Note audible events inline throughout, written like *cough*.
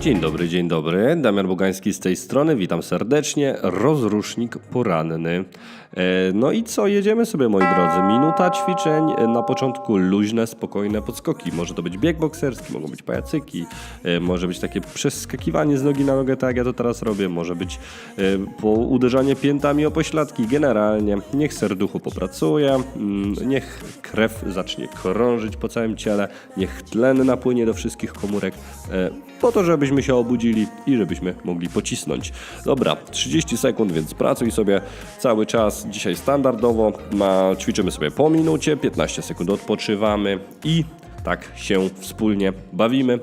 Dzień dobry, dzień dobry. Damian Bogański z tej strony. Witam serdecznie. Rozrusznik poranny. E, No i co? Jedziemy sobie, moi drodzy. Minuta ćwiczeń. E, Na początku luźne, spokojne podskoki. Może to być bieg bokserski, mogą być pajacyki, e, może być takie przeskakiwanie z nogi na nogę, tak jak ja to teraz robię. Może być po uderzanie piętami o pośladki. Generalnie niech serducho popracuje, mm, niech krew zacznie krążyć po całym ciele, niech tlen napłynie do wszystkich komórek, po to, żebyśmy się obudzili i żebyśmy mogli pocisnąć. Dobra, 30 sekund, więc pracuj sobie cały czas. Dzisiaj standardowo ma, ćwiczymy sobie po minucie, 15 sekund odpoczywamy i tak się wspólnie bawimy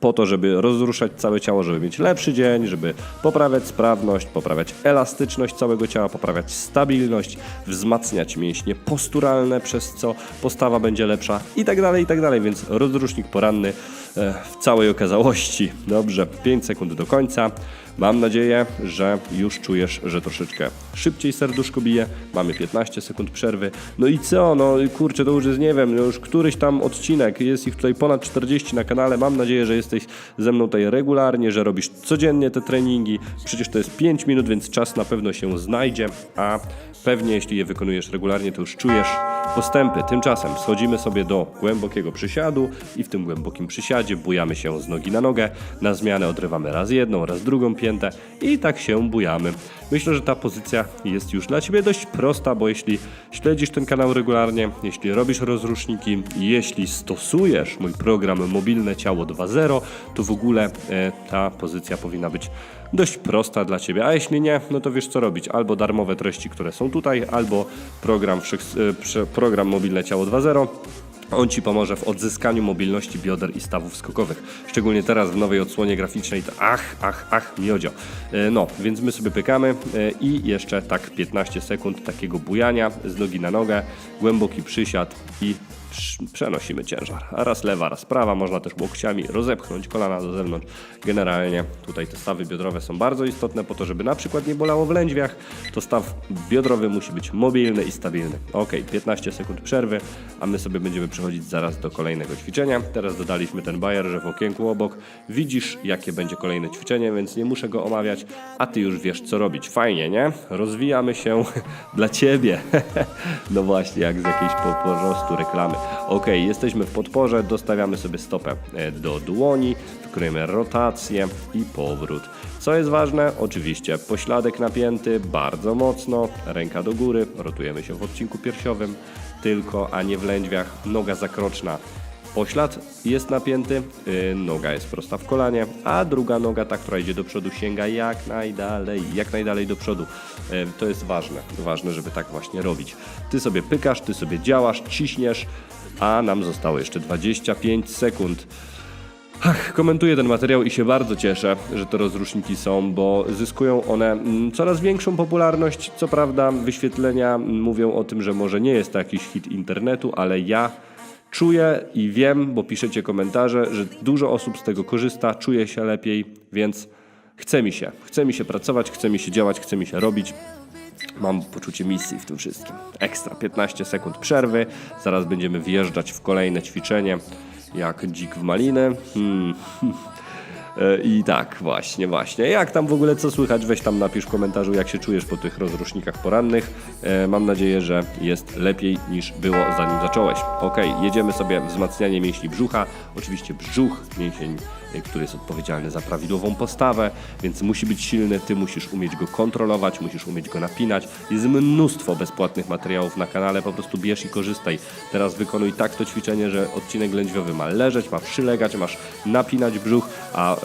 po to, żeby rozruszać całe ciało, żeby mieć lepszy dzień, żeby poprawiać sprawność, poprawiać elastyczność całego ciała, poprawiać stabilność, wzmacniać mięśnie posturalne, przez co postawa będzie lepsza i tak dalej, i tak dalej. Więc rozrusznik poranny e, w całej okazałości. Dobrze, 5 sekund do końca. Mam nadzieję, że już czujesz, że troszeczkę szybciej serduszko bije. Mamy 15 sekund przerwy. No i co? No kurczę, to już jest, nie wiem, już któryś tam odcinek. Jest ich tutaj ponad 40 na kanale. Mam nadzieję, że jesteś ze mną tutaj regularnie, że robisz codziennie te treningi. Przecież to jest 5 minut, więc czas na pewno się znajdzie, a pewnie jeśli je wykonujesz regularnie, to już czujesz postępy. Tymczasem schodzimy sobie do głębokiego przysiadu i w tym głębokim przysiadzie bujamy się z nogi na nogę. Na zmianę odrywamy raz jedną, raz drugą piętę i tak się bujamy. Myślę, że ta pozycja jest już dla Ciebie dość prosta, bo jeśli śledzisz ten kanał regularnie, jeśli robisz rozruszniki, jeśli stosujesz mój program Mobilne Ciało 2.0, to w ogóle e, ta pozycja powinna być dość prosta dla Ciebie. A jeśli nie, no to wiesz co robić. Albo darmowe treści, które są tutaj, albo program, prze- program Mobilne Ciało 2.0. On Ci pomoże w odzyskaniu mobilności bioder i stawów skokowych. Szczególnie teraz w nowej odsłonie graficznej to ach, ach, ach, miodzio. E, No, więc my sobie pykamy e, i jeszcze tak 15 sekund takiego bujania z nogi na nogę, głęboki przysiad i przenosimy ciężar. A raz lewa, raz prawa, można też łokciami rozepchnąć kolana do zewnątrz. Generalnie tutaj te stawy biodrowe są bardzo istotne po to, żeby na przykład nie bolało w lędźwiach, to staw biodrowy musi być mobilny i stabilny. Ok, 15 sekund przerwy, a my sobie będziemy przechodzić zaraz do kolejnego ćwiczenia. Teraz dodaliśmy ten bajer, że w okienku obok widzisz, jakie będzie kolejne ćwiczenie, więc nie muszę go omawiać, a ty już wiesz, co robić. Fajnie, nie? Rozwijamy się *laughs* dla ciebie. *laughs* no właśnie, jak z jakiejś po, prostu reklamy. Ok, jesteśmy w podporze, dostawiamy sobie stopę e, do dłoni, wykonujemy rotację i powrót. Co jest ważne? Oczywiście pośladek napięty bardzo mocno, ręka do góry, rotujemy się w odcinku piersiowym tylko, a nie w lędźwiach, noga zakroczna. Poślad jest napięty, yy, noga jest prosta w kolanie, a druga noga, ta, która idzie do przodu, sięga jak najdalej, jak najdalej do przodu. Yy, to jest ważne, ważne, żeby tak właśnie robić. Ty sobie pykasz, ty sobie działasz, ciśniesz, a nam zostało jeszcze 25 sekund. Ach, komentuję ten materiał i się bardzo cieszę, że te rozruszniki są, bo zyskują one mm, coraz większą popularność. Co prawda, wyświetlenia mm, mówią o tym, że może nie jest to jakiś hit internetu, ale ja czuję i wiem, bo piszecie komentarze, że dużo osób z tego korzysta, czuje się lepiej, więc chce mi się. Chce mi się pracować, chce mi się działać, chce mi się robić. Mam poczucie misji w tym wszystkim. Ekstra 15 sekund przerwy. Zaraz będziemy wjeżdżać w kolejne ćwiczenie. Jak dzik w malinę. Hmm. *laughs* E, I tak, właśnie, właśnie. Jak tam w ogóle co słychać? Weź tam napisz w komentarzu, jak się czujesz po tych rozrusznikach porannych. E, mam nadzieję, że jest lepiej niż było zanim zacząłeś. Ok, jedziemy sobie wzmacnianie mięśni brzucha. Oczywiście brzuch, mięsień, który jest odpowiedzialny za prawidłową postawę, więc musi być silny. Ty musisz umieć go kontrolować, musisz umieć go napinać. Jest mnóstwo bezpłatnych materiałów na kanale, po prostu bierz i korzystaj. Teraz wykonuj tak to ćwiczenie, że odcinek lędźwiowy ma leżeć, ma przylegać, masz napinać brzuch, a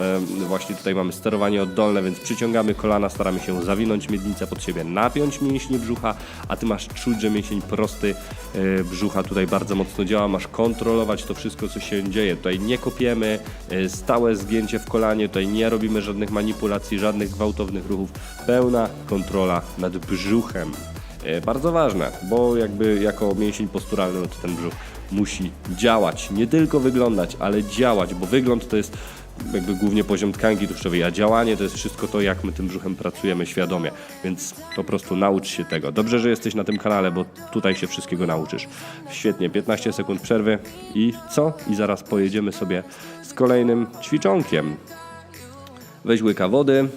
właśnie tutaj mamy sterowanie oddolne, więc przyciągamy kolana, staramy się zawinąć miednicę pod siebie, napiąć mięśnie brzucha, a ty masz czuć, że mięsień prosty e, brzucha tutaj bardzo mocno działa, masz kontrolować to wszystko, co się dzieje. Tutaj nie kopiemy, e, stałe zgięcie w kolanie, tutaj nie robimy żadnych manipulacji, żadnych gwałtownych ruchów, pełna kontrola nad brzuchem. E, Bardzo ważne, bo jakby jako mięsień posturalny, no to ten brzuch musi działać, nie tylko wyglądać, ale działać, bo wygląd to jest jakby głównie poziom tkanki tłuszczowej, a działanie to jest wszystko to, jak my tym brzuchem pracujemy świadomie, więc po prostu naucz się tego. Dobrze, że jesteś na tym kanale, bo tutaj się wszystkiego nauczysz. Świetnie, 15 sekund przerwy i co? I zaraz pojedziemy sobie z kolejnym ćwiczonkiem. Weź łyka wody,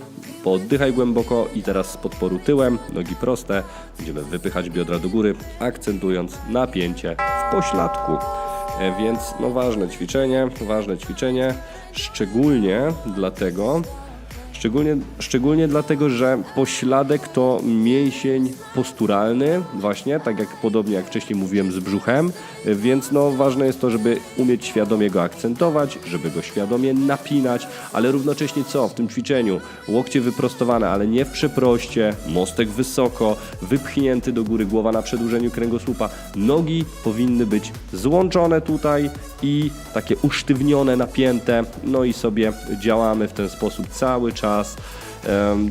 pooddychaj głęboko i teraz z podporu tyłem, nogi proste, będziemy wypychać biodra do góry, akcentując napięcie w pośladku. E, Więc no ważne ćwiczenie, ważne ćwiczenie, szczególnie dlatego, Szczególnie, szczególnie dlatego, że pośladek to mięsień posturalny, właśnie, tak jak podobnie jak wcześniej mówiłem z brzuchem, więc no ważne jest to, żeby umieć świadomie go akcentować, żeby go świadomie napinać, ale równocześnie co w tym ćwiczeniu? Łokcie wyprostowane, ale nie w przeproście, mostek wysoko, wypchnięty do góry, głowa na przedłużeniu kręgosłupa, nogi powinny być złączone tutaj i takie usztywnione, napięte, no i sobie działamy w ten sposób cały czas.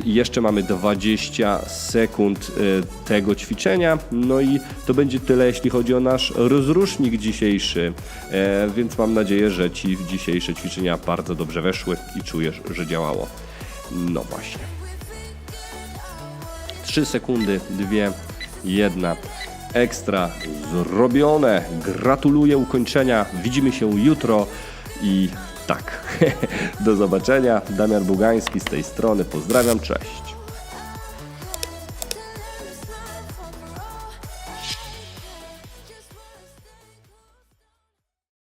I Jeszcze mamy 20 sekund e, tego ćwiczenia, no i to będzie tyle, jeśli chodzi o nasz rozrusznik dzisiejszy, E, więc mam nadzieję, że Ci dzisiejsze ćwiczenia bardzo dobrze weszły i czujesz, że działało. No właśnie. 3 sekundy, 2, 1. Ekstra zrobione. Gratuluję ukończenia. Widzimy się jutro i tak. *laughs* Do zobaczenia. Damian Bugański z tej strony. Pozdrawiam, cześć.